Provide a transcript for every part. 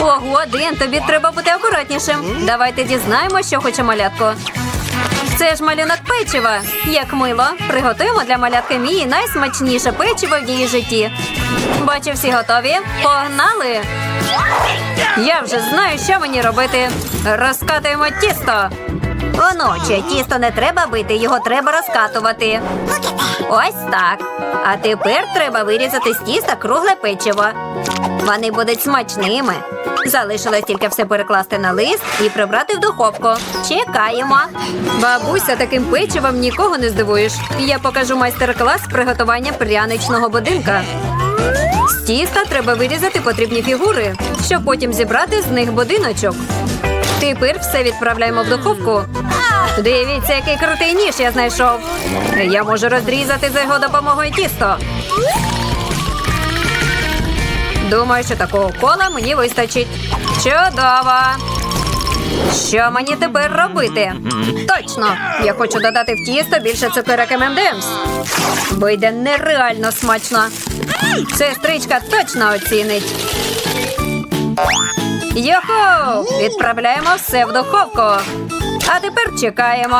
Ого, Ден, тобі треба бути акуратнішим. Давайте дізнаємо, що хоче малятко. Це ж малюнок печива. Як мило. Приготуємо для малятки Мії найсмачніше печиво в її житті. Бачу, всі готові? Погнали! Я вже знаю, що мені робити. Розкатуємо тісто. Оноче, тісто не треба бити, його треба розкатувати. Ось так. А тепер треба вирізати з тіста кругле печиво. Вони будуть смачними. Залишилось тільки все перекласти на лист і прибрати в духовку. Чекаємо. Бабуся, таким печивом нікого не здивуєш. Я покажу майстер-клас приготування пряничного будинка. З тіста треба вирізати потрібні фігури, щоб потім зібрати з них будиночок. Тепер все відправляємо в духовку. Дивіться, який крутий ніж я знайшов. Я можу розрізати за його допомогою тісто. Думаю, що такого кола мені вистачить. Чудово! Що мені тепер робити? Точно! Я хочу додати в тісто більше цукерок M&M's. Вийде нереально смачно. Сестричка точно оцінить. Йоху! Відправляємо все в духовку. А тепер чекаємо.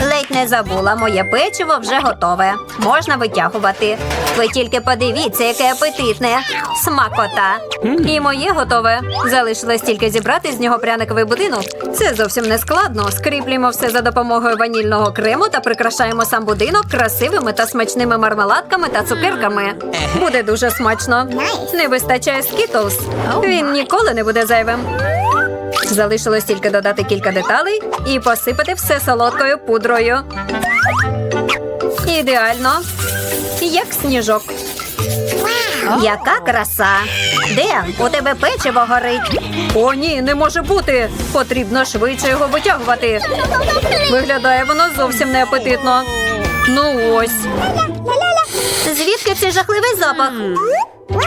Ледь не забула, моє печиво вже готове. Можна витягувати. Ви тільки подивіться, яке апетитне. Смакота. І моє готове. Залишилось тільки зібрати з нього пряниковий будинок. Це зовсім не складно. Скріплюємо все за допомогою ванільного крему та прикрашаємо сам будинок красивими та смачними мармеладками та цукерками. Буде дуже смачно. Не вистачає скітлз. Він ніколи не буде зайвим. Залишилось тільки додати кілька деталей і посипати все солодкою пудрою. Ідеально. Як сніжок. Яка краса! Ден, у тебе печиво горить. О, ні, не може бути. Потрібно швидше його витягувати. Виглядає воно зовсім неапетитно. Ну ось. Звідки цей жахливий запах?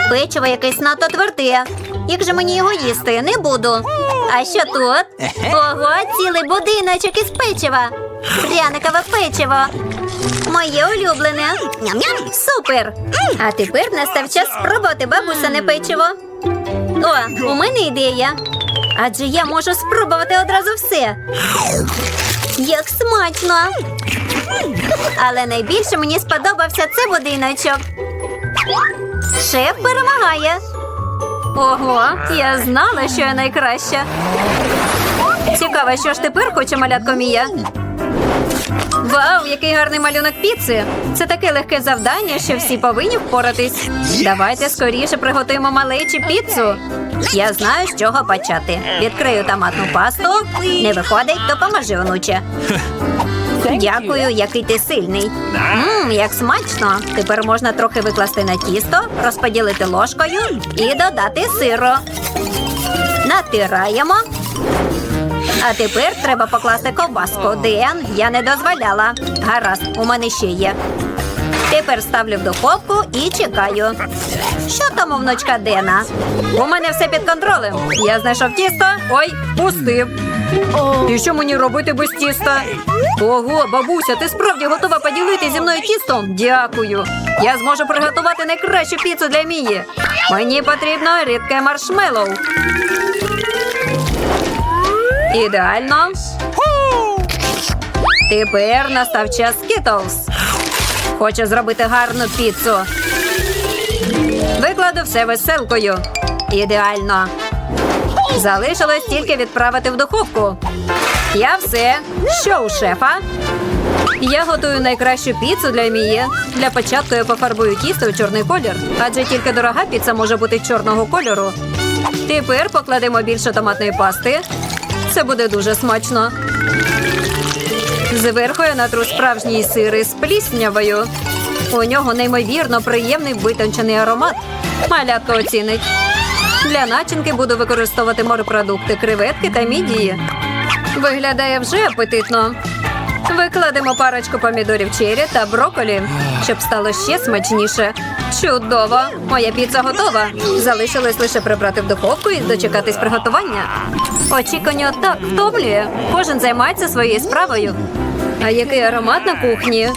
Печиво якесь надто тверде. Як же мені його їсти? Не буду. А що тут? Ого, цілий будиночок із печива. Пряникове печиво. Моє улюблене. Ням-ням. Супер. А тепер настав час спробувати бабусине печиво. О, у мене ідея. Адже я можу спробувати одразу все. Як смачно! Але найбільше мені сподобався цей будиночок. Шеф перемагає. Ого, я знала, що я найкраща. Цікаво, що ж тепер хоче малятко Мія. Вау, який гарний малюнок піци! Це таке легке завдання, що всі повинні впоратись. Давайте скоріше приготуємо малечі піцу. Я знаю, з чого почати. Відкрию томатну пасту. Не виходить, допоможи, онуче. Дякую, який ти сильний. Мм, як смачно. Тепер можна трохи викласти на тісто, розподілити ложкою і додати сиру. Натираємо. А тепер треба покласти ковбаску. Ден, я не дозволяла. Гаразд, у мене ще є. Тепер ставлю в духовку і чекаю. Що там у внучка Дена? У мене все під контролем. Я знайшов тісто. Ой, пустив. І що мені робити без тіста? Ого, бабуся, ти справді готова поділити зі мною тістом? Дякую. Я зможу приготувати найкращу піцу для Мії. Мені потрібно рідке маршмеллоу. Ідеально. Тепер настав час Skittles. Хочу зробити гарну піцу. Викладу все веселкою. Ідеально. Залишилось тільки відправити в духовку. Я все. Що у шефа? Я готую найкращу піцу для Мії. Для початку я пофарбую тісто у чорний колір, адже тільки дорога піца може бути чорного кольору. Тепер покладемо більше томатної пасти. Це буде дуже смачно. Зверху я натру справжній сир із пліснявою. У нього неймовірно приємний витончений аромат. Малятко оцінить. Для начинки буду використовувати морепродукти, креветки та мідії. Виглядає вже апетитно. Викладемо парочку помідорів чері та броколі, щоб стало ще смачніше. Чудово! Моя піца готова. Залишилось лише прибрати в духовку і дочекатись приготування. Очікування так втомлює. Кожен займається своєю справою. А який аромат на кухні?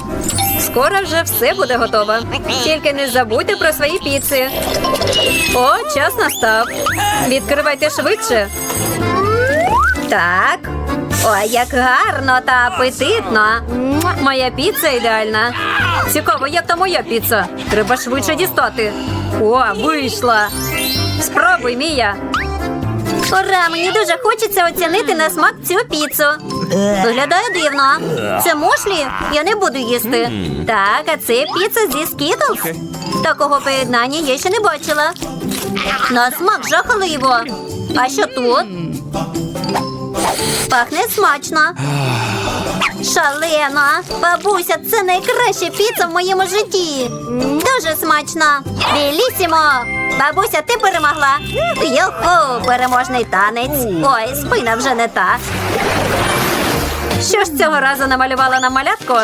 Скоро вже все буде готово. Тільки не забудьте про свої піци. О, час настав. Відкривайте швидше. Так. Ой, як гарно та апетитно. Моя піца ідеальна. Цікаво, як там моя піца? Треба швидше дістати. О, вийшла. Спробуй, Мія. Ура, мені дуже хочеться оцінити на смак цю піцу. Виглядає дивно. Це мушлі? Я не буду їсти. Так, а це піца зі скітлз. Такого поєднання я ще не бачила. На смак жахливо. А що тут? Пахне смачно. Шалено. Бабуся, це найкраща піца в моєму житті. Дуже смачно. Білісімо. Бабуся, ти перемогла. Йоху, переможний танець. Ой, спина вже не та. Що ж цього разу намалювала на малятку?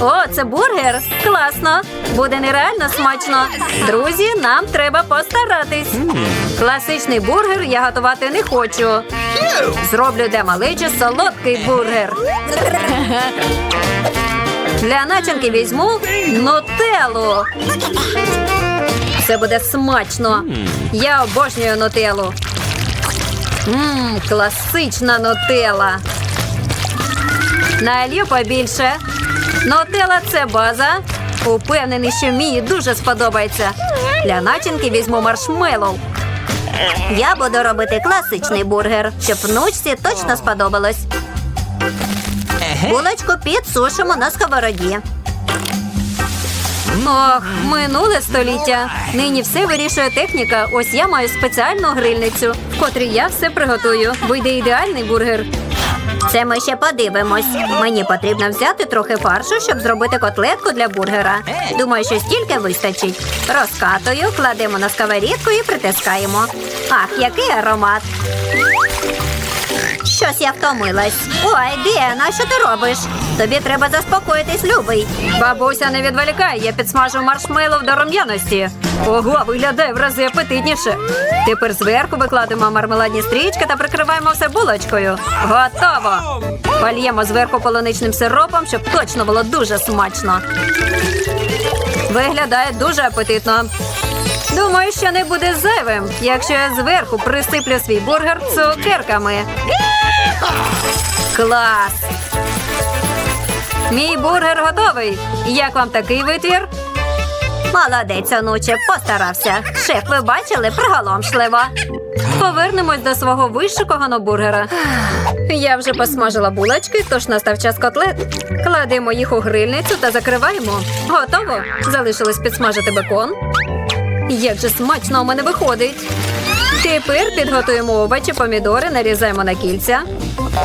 О, це бургер. Класно. Буде нереально смачно. Друзі, нам треба постаратись. Класичний бургер я готувати не хочу. Зроблю для малечі солодкий бургер. Для начинки візьму нутеллу. Це буде смачно. Я обожнюю нутеллу. Мм, класична нутелла. Налью побільше. Нутелла – це база. Упевнений, що мені дуже сподобається. Для начинки візьму маршмеллоу. Я буду робити класичний бургер, щоб внучці точно сподобалось. Булочку підсушимо на сковороді. Ох, минуле століття. Нині все вирішує техніка. Ось я маю спеціальну грильницю, в котрій я все приготую. Вийде ідеальний бургер. Це ми ще подивимось. Мені потрібно взяти трохи фаршу, щоб зробити котлетку для бургера. Думаю, що стільки вистачить. Розкатую, кладемо на сковорідку і притискаємо. Ах, який аромат! Щось я втомилась. Ой, Ден, що ти робиш? Тобі треба заспокоїтись, любий. Бабуся, не відволікай, я підсмажу маршмеллоу до рум'яності. Ого, виглядає в рази апетитніше. Тепер зверху викладемо мармеладні стрічки та прикриваємо все булочкою. Готово! Польємо зверху полуничним сиропом, щоб точно було дуже смачно. Виглядає дуже апетитно. Думаю, що не буде зайвим, якщо я зверху присиплю свій бургер цукерками. Клас! Мій бургер готовий. Як вам такий витвір? Молодець, онуче, постарався. Шеф, ви бачили приголомшливо. Повернемось до свого вишикованого бургера. Я вже посмажила булочки, тож настав час котлет. Кладемо їх у грильницю та закриваємо. Готово. Залишилось підсмажити бекон. Як же смачно у мене виходить. Тепер підготуємо овочі, помідори, нарізаємо на кільця,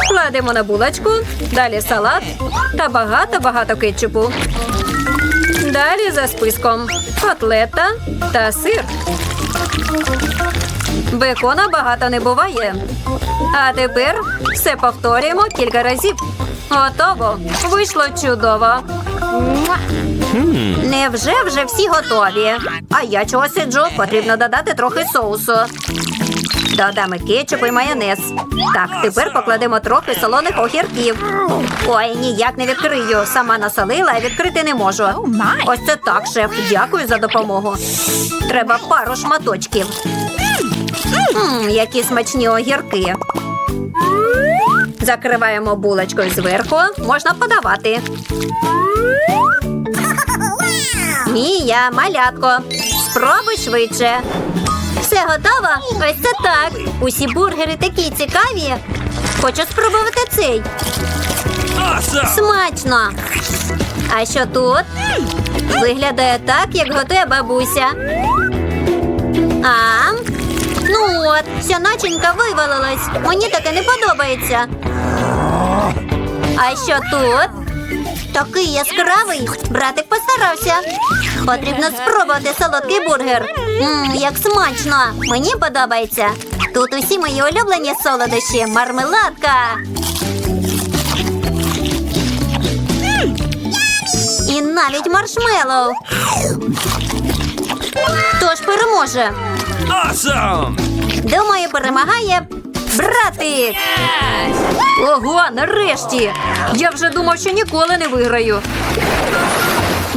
кладемо на булочку, далі салат та багато-багато кетчупу. Далі за списком котлета та сир. Бекона багато не буває. А тепер все повторюємо кілька разів. Готово. Вийшло чудово. Невже вже всі готові? А я чого сиджу? Потрібно додати трохи соусу. Додамо кетчуп і майонез. Так, тепер покладемо трохи солоних огірків. Ой, ніяк не відкрию. Сама насолила, а відкрити не можу. Ось це так, шеф. Дякую за допомогу. Треба пару шматочків. Мм, які смачні огірки. Закриваємо булочкою зверху. Можна подавати. Мія, малятко. Спробуй швидше. Все готово? Ось це так. Усі бургери такі цікаві. Хочу спробувати цей. Смачно. А що тут? Виглядає так, як готує бабуся. А? Ну от, вся начинка вивалилась. Мені таке не подобається. А що тут? Такий яскравий. Братик постарався. Потрібно спробувати солодкий бургер. Мм, як смачно. Мені подобається. Тут усі мої улюблені солодощі. Мармеладка. І навіть маршмеллоу. Хто ж переможе? Awesome! Думаю, перемагає братик. Ого, нарешті! Я вже думав, що ніколи не виграю.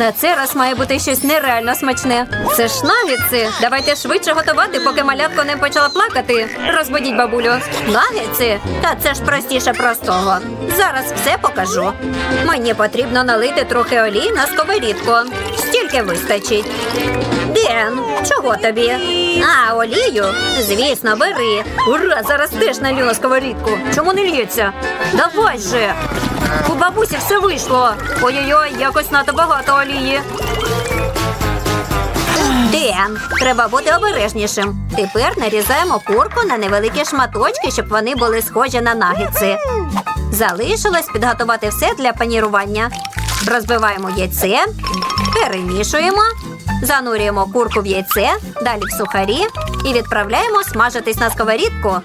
На цей раз має бути щось нереально смачне. Це ж нагетси. Давайте швидше готувати, поки малятко не почала плакати. Розбудіть бабулю. Нагетси? Та це ж простіше простого. Зараз все покажу. Мені потрібно налити трохи олії на сковорідку. Стільки вистачить. Ден, чого тобі? А, олію? Звісно, бери. Ура, зараз теж налью на сковорідку. Чому не лється? Давай же. У бабусі все вийшло. Ой-ой-ой, якось надто багато олії. Ден, треба бути обережнішим. Тепер нарізаємо курку на невеликі шматочки, щоб вони були схожі на нагетси. Залишилось підготувати все для панірування. Розбиваємо яйце, перемішуємо, занурюємо курку в яйце, далі в сухарі і відправляємо смажитись на сковорідку.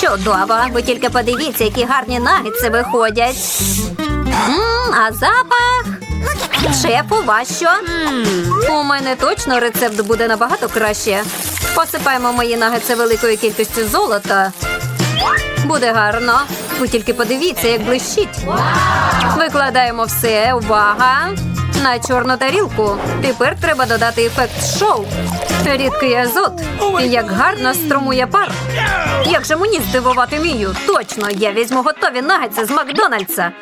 Чудово! Ви тільки подивіться, які гарні нагетси виходять. М, а запах. Шеф, у вас що? У мене точно рецепт буде набагато краще. Посипаємо мої нагетси великою кількістю золота. Буде гарно. Ви тільки подивіться, як блищить. Викладаємо все, увага! На чорну тарілку. Тепер треба додати ефект шоу. Рідкий азот. Як гарно струмує пар. Як же мені здивувати мію? Точно, я візьму готові нагетси з Макдональдса.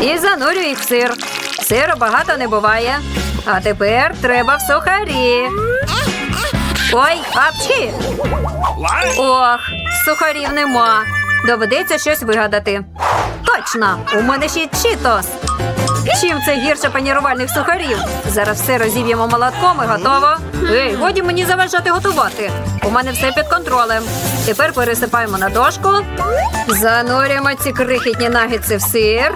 І занурю їх сир. Сиру багато не буває. А тепер треба в сухарі. Ой, апчі! Ох, сухарів нема. Доведеться щось вигадати. Точно, у мене ще чітос. Чим це гірше панірувальних сухарів? Зараз все розіб'ємо молотком і готово. Ей, годі мені заважати готувати. У мене все під контролем. Тепер пересипаємо на дошку, занурюємо ці крихітні нагетси в сир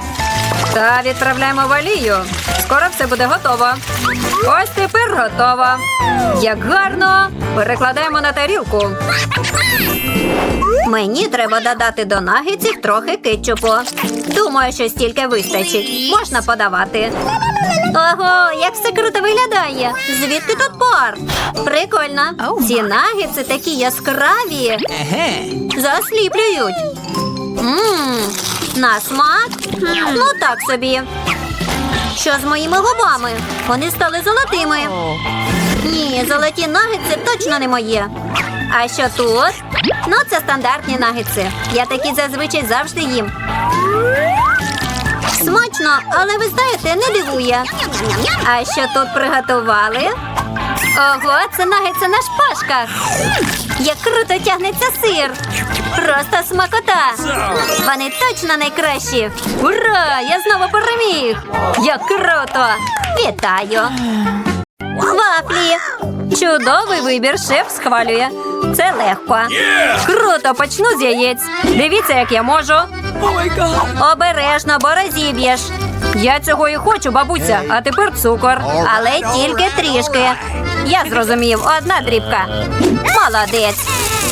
та відправляємо в олію. Скоро все буде готово. Ось тепер готово. Як гарно! Перекладаємо на тарілку. Мені треба додати до нагетсів трохи кетчупу. Думаю, що стільки вистачить. Можна подавати. Ого, як все круто виглядає. Звідки тут пар? Прикольно. Ці нагетси такі яскраві. Засліплюють. Мм, на смак? Ну так собі. Що з моїми губами? Вони стали золотими. Ні, золоті нагетси точно не моє. А що тут? Ну, це стандартні нагетси. Я такі зазвичай завжди їм. Смачно, але ви знаєте, не дивує. А що тут приготували? Ого, це нагетси на шпажках. Як круто тягнеться сир. Просто смакота. Вони точно найкращі. Ура! Я знову переміг! Як круто! Вітаю! Вафлі! Чудовий вибір, шеф схвалює. Це легко. Круто, почну з яєць. Дивіться, як я можу. Обережно, бо розіб'єш. Я цього і хочу, бабуся, а тепер цукор. Але тільки трішки. Я зрозумів, одна дрібка. Молодець.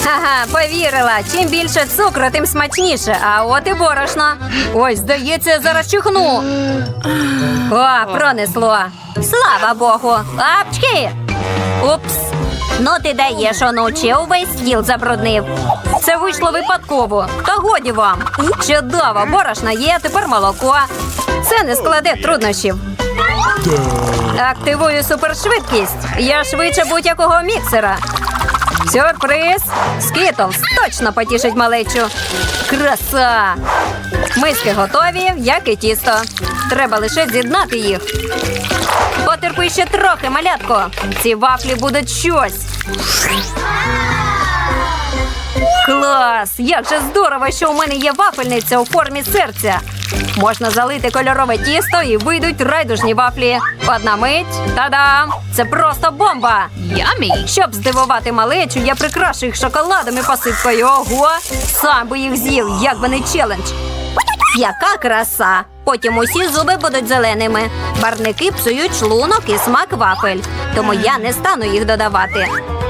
Ага, повірила. Чим більше цукру, тим смачніше. А от і борошно. Ой, здається, зараз чихну. О, пронесло. Слава Богу. Апчки. Упс. Ну ти даєш, онуче, увесь стіл забруднив. Це вийшло випадково. Та годі вам. Чудово, борошна є, тепер молоко. Це не складе труднощів. Активую супершвидкість. Я швидше будь-якого міксера. Сюрприз! Скітлс точно потішить малечу. Краса! Миски готові, як і тісто. Треба лише з'єднати їх. Потерпи ще трохи, малятко. Ці вафлі будуть щось. Клас! Як же здорово, що у мене є вафельниця у формі серця. Можна залити кольорове тісто і вийдуть райдужні вафлі. Одна мить. Та-дам! Це просто бомба! Yummy. Щоб здивувати малечу, я прикрашу їх шоколадом і посипкою. Ого! Сам би їх з'їв, як би не челендж. Яка краса! Потім усі зуби будуть зеленими. Барники псують шлунок і смак вафель. Тому я не стану їх додавати.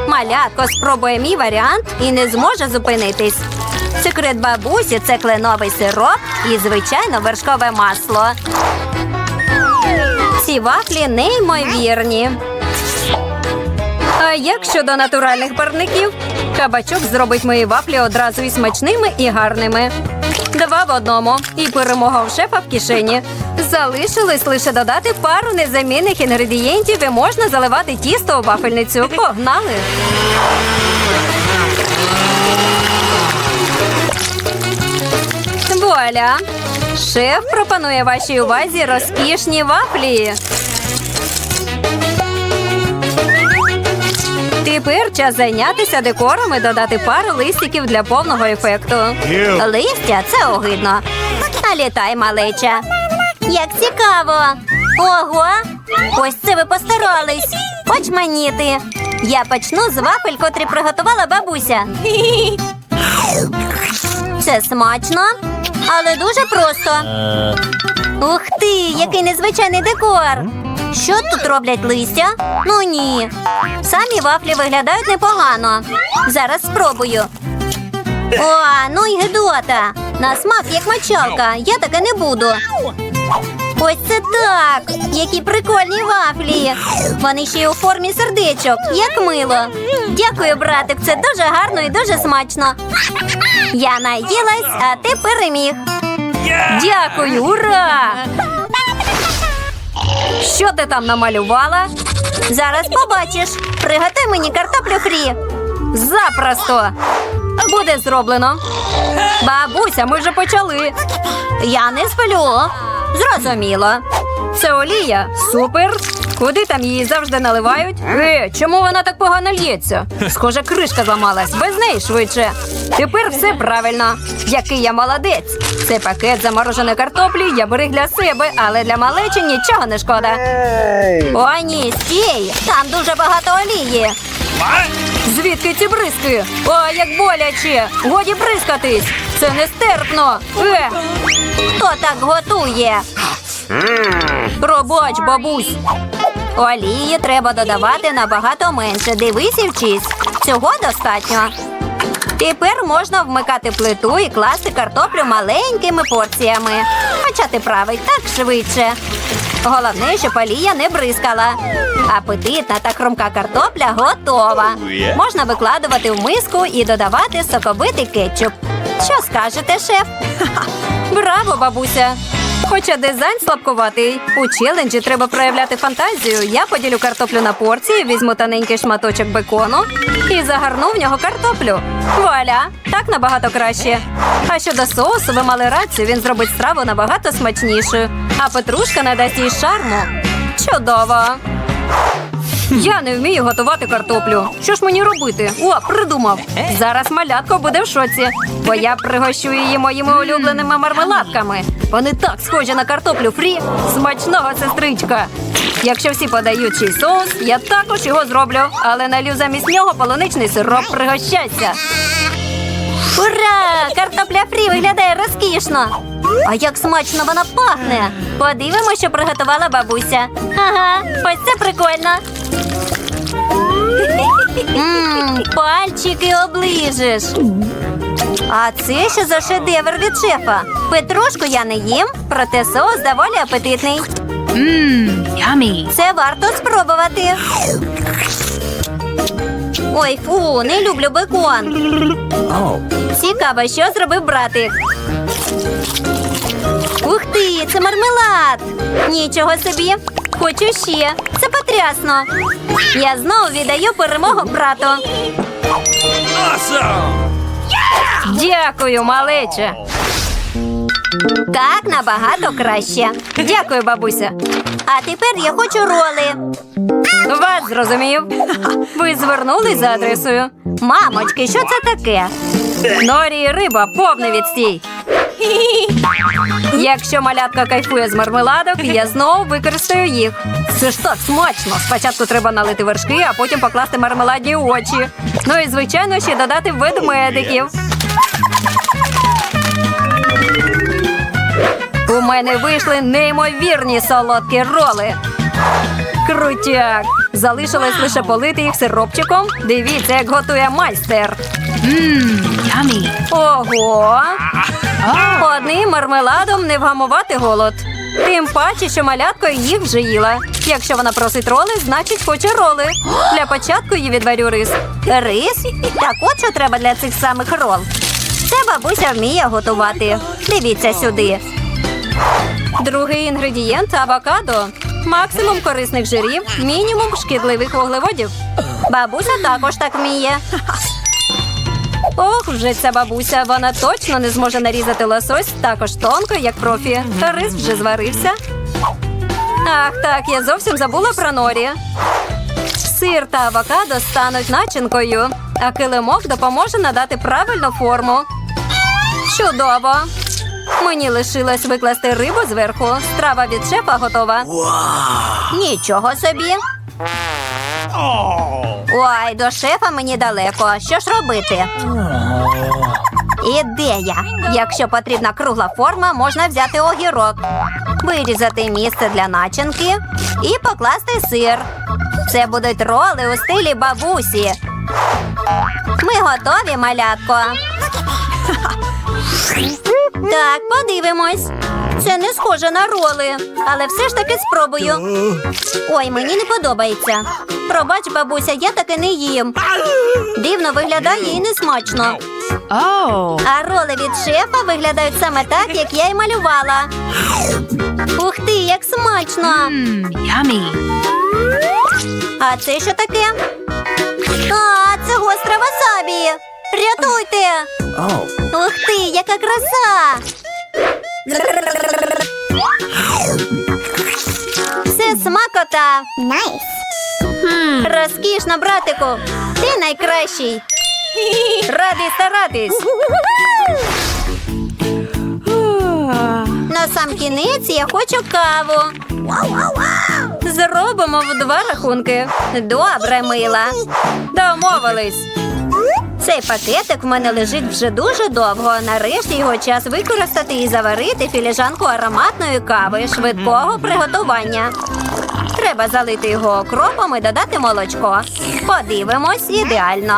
Малятко спробує мій варіант і не зможе зупинитись. Секрет бабусі це кленовий сироп і, звичайно, вершкове масло. Ці вафлі неймовірні. А як щодо натуральних барників? Кабачок зробить мої вафлі одразу і смачними, і гарними. Два в одному. І перемога у шефа в кишені. Залишилось лише додати пару незамінних інгредієнтів і можна заливати тісто у вафельницю. Погнали! Вуаля! Шеф пропонує вашій увазі розкішні вафлі. Тепер час зайнятися декором і додати пару листиків для повного ефекту. Листя це огидно. Налітай, малеча. Як цікаво. Ого! Ось це ви постарались. Очманіти. Я почну з вафель, котрі приготувала бабуся. Це смачно, але дуже просто. Ух ти, який незвичайний декор. Що тут роблять листя? Ну ні. Самі вафлі виглядають непогано. Зараз спробую. О, ну й гидота. На смак як мочалка. Я таке не буду. Ось це так! Які прикольні вафлі! Вони ще й у формі сердечок, як мило. Дякую, братик, це дуже гарно і дуже смачно. Я наїлась, а ти переміг. Дякую, ура! Що ти там намалювала? Зараз побачиш. Приготуй мені картоплю фрі. Запросто. Буде зроблено. Бабуся, ми вже почали. Я не сплю. Зрозуміло. Це олія. Супер. Куди там її завжди наливають? Е, чому вона так погано лється? Схоже, кришка зламалась. Без неї швидше. Тепер все правильно. Який я молодець. Цей пакет замороженої картоплі я берег для себе, але для малечі нічого не шкода. О, ні, стій! Там дуже багато олії. Звідки ці бризки? О, як боляче! Годі бризкатись! Це нестерпно! Е! Хто так готує? Пробач, бабусь. Олії треба додавати набагато менше. Дивись і вчись. Цього достатньо. Тепер можна вмикати плиту і класти картоплю маленькими порціями. Хоча ти правий, так швидше. Головне, щоб олія не бризкала. Апетитна та хрумка картопля готова. Можна викладувати в миску і додавати соковитий кетчуп. Що скажете, шеф? Браво, бабуся! Хоча дизайн слабкуватий. У челенджі треба проявляти фантазію. Я поділю картоплю на порції, візьму тоненький шматочок бекону і загорну в нього картоплю. Вуаля! Так набагато краще. А щодо соусу, ви мали рацію, він зробить страву набагато смачнішою. А петрушка надасть їй шарму. Чудово! Я не вмію готувати картоплю. Що ж мені робити? О, придумав. Зараз малятко буде в шоці, бо я пригощу її моїми улюбленими мармеладками. Вони так схожі на картоплю фрі. Смачного сестричка. Якщо всі подають чий соус, я також його зроблю, але налю замість нього полуничний сироп. Пригощайся. Ура! Картопля фрі виглядає розкішно. А як смачно вона пахне. Подивимося, що приготувала бабуся. Ага, ось це прикольно. Мм, пальчики оближеш. А це що за шедевр від шефа? Петрушку я не їм, проте соус доволі апетитний. Yummy. Це варто спробувати. Ой, фу, не люблю бекон. Цікаво, що зробив братик. Ух ти, це мармелад. Нічого собі. Хочу ще. Це потрясно. Я знову віддаю перемогу брату. Дякую, малече. Так набагато краще. Дякую, бабуся. А тепер я хочу роли. Вас зрозумів. Ви звернулись за адресою. Мамочки, що це таке? Норі і риба, повний відстій. Якщо малятка кайфує з мармеладок, я знову використаю їх. Це ж так смачно. Спочатку треба налити вершки, а потім покласти мармеладні очі. Ну і звичайно ще додати ведмедиків. У мене вийшли неймовірні солодкі роли. Крутяк! Залишилось лише полити їх сиропчиком. Дивіться, як готує майстер. Yummy. Ого! Одним мармеладом не вгамувати голод. Тим паче, що малятко їх вже їла. Якщо вона просить роли, значить хоче роли. Для початку їй відварю рис. Рис? Так от що треба для цих самих рол. Це бабуся вміє готувати. Дивіться сюди. Другий інгредієнт авокадо. Максимум корисних жирів, мінімум шкідливих вуглеводів. Бабуся також так вміє. Ох, вже ця бабуся, вона точно не зможе нарізати лосось також тонко, як профі. Та рис вже зварився. Ах, так, я зовсім забула про норі. Сир та авокадо стануть начинкою, а килимок допоможе надати правильну форму. Чудово! Мені лишилось викласти рибу зверху. Страва від шефа готова. Нічого собі. Ой, до шефа мені далеко. Що ж робити? Ідея. Якщо потрібна кругла форма, можна взяти огірок, вирізати місце для начинки і покласти сир. Це будуть роли у стилі бабусі. Ми готові, малятко. Так, подивимось. Це не схоже на роли, але все ж таки спробую. Ой, мені не подобається. Пробач, бабуся, я таки не їм. Дивно виглядає і не смачно. Oh. А роли від шефа виглядають саме так, як я й малювала. Ух ти, як смачно! Yummy. А це що таке? А, це гостра васабі! Рятуйте! Ух ти, яка краса! Це смакота! Найс! Розкішно, братику! Ти найкращий! Радий старатись! На сам кінець я хочу каву. Зробимо в два рахунки. Добре, мила. Домовились. Цей пакетик в мене лежить вже дуже довго. Нарешті його час використати і заварити філіжанку ароматної кави швидкого приготування. Треба залити його окропом і додати молочко. Подивимось, ідеально.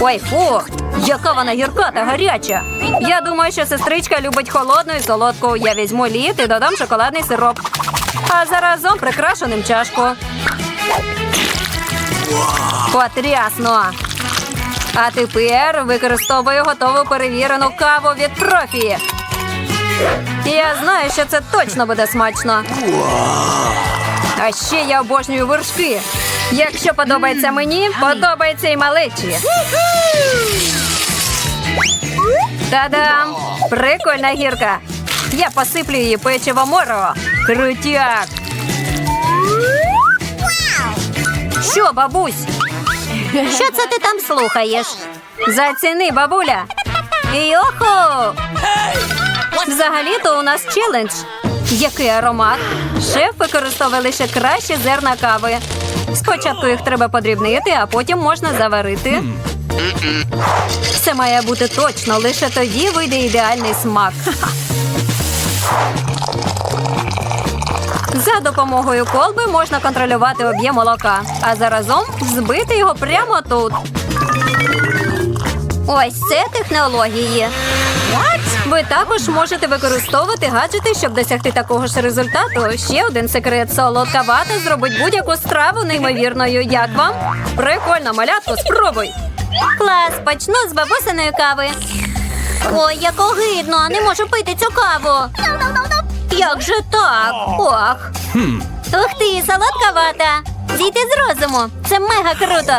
Ой, фу, яка вона гірка та гаряча. Я думаю, що сестричка любить холодну і солодку. Я візьму лід і додам шоколадний сироп. А заразом прикрашу ним чашку. Потрясно. А тепер використовую готову перевірену каву від профі. Я знаю, що це точно буде смачно. А ще я обожнюю вершки. Якщо подобається мені, подобається і малечі. Та-дам! Прикольна гірка. Я посиплю її печиво моро. Крутяк. Що, бабусь? Що це ти там слухаєш? Заціни, бабуля. Йоху! Взагалі-то у нас челендж. Який аромат? Шеф використовує лише кращі зерна кави. Спочатку їх треба подрібнити, а потім можна заварити. Все має бути точно, лише тоді вийде ідеальний смак. За допомогою колби можна контролювати об'єм молока, а заразом збити його прямо тут. Ось це технології. Ви також можете використовувати гаджети, щоб досягти такого ж результату. Ще один секрет солодка вата зробить будь-яку страву неймовірною. Як вам? Прикольно, малятко, спробуй. Клас, почну з бабусиної кави. Ой, як огидно, не можу пити цю каву. Як же так? Ох. Ух ти, солодка вата. Зійти з розуму. Це мега круто.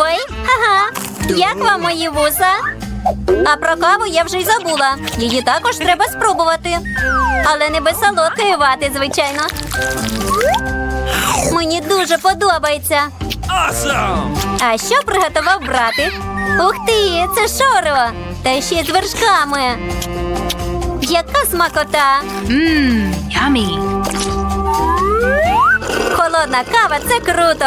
Ой, ага. Як вам мої вуса? А про каву я вже й забула. Її також треба спробувати. Але не без солодкої вати, звичайно. Мені дуже подобається. А що приготував братик? Ух ти, це шоро! Та ще й з вершками. Яка смакота! Ммм, ямі. Холодна кава це круто.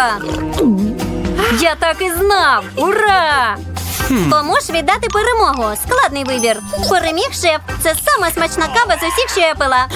Я так і знав. Ура! Кому ж віддати перемогу? Складний вибір. Переміг шеф. Це сама смачна кава з усіх, що я пила.